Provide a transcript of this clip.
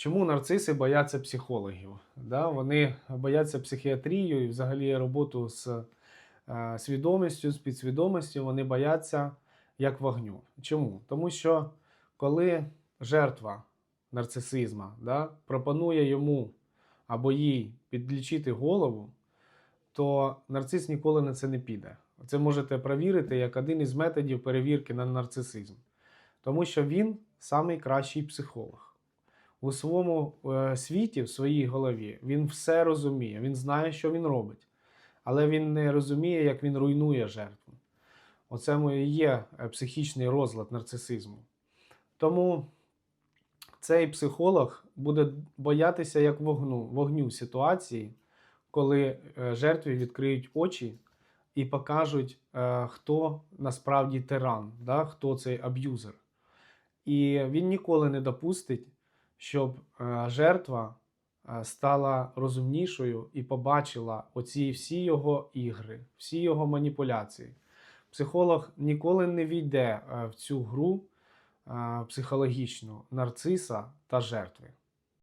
Чому нарциси бояться психологів? Да? Вони бояться психіатрію і взагалі роботу з е, свідомістю, з підсвідомістю, вони бояться як вогню. Чому? Тому що коли жертва нарцисизма да, пропонує йому або їй підлічити голову, то нарцис ніколи на це не піде. Це можете перевірити як один із методів перевірки на нарцисизм. Тому що він найкращий психолог. У своєму е, світі, в своїй голові, він все розуміє, він знає, що він робить, але він не розуміє, як він руйнує жертву. Оце мо- і є е, психічний розлад нарцисизму. Тому цей психолог буде боятися як вогну, вогню ситуації, коли е, жертві відкриють очі і покажуть, хто насправді тиран, да? хто цей аб'юзер. І він ніколи не допустить, щоб е, жертва е, стала розумнішою і побачила оці всі його ігри, всі його маніпуляції. Психолог ніколи не війде е, в цю гру психологічну нарциса та жертви.